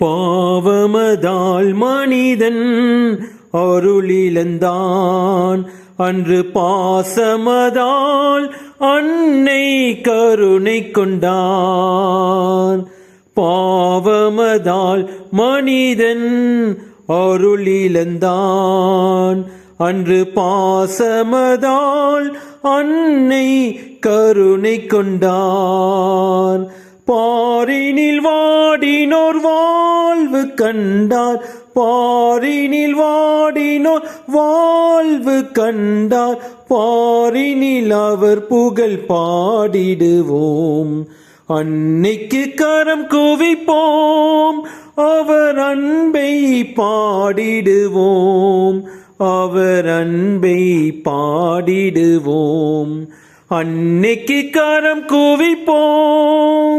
பாவமதால் மனிதன் அருளிழந்தான் அன்று பாசமதால் அன்னை கருணை கொண்டான். பாவமதால் மனிதன் அருளிழந்தான் அன்று பாசமதால் அன்னை கருணை கொண்டான். பாரினில் வாடினோர் வாழ்வு கண்டார். பாரினில் வாடினோர் வாழ்வு கண்டார். பாரினில் அவர் புகழ் பாடிடுவோம். அன்னைக்கு கரம் குவிப்போம். அவர் அன்பை பாடிடுவோம். அவர் அன்பை பாடிடுவோம். அன்னைக்கு கரம் குவிப்போம்.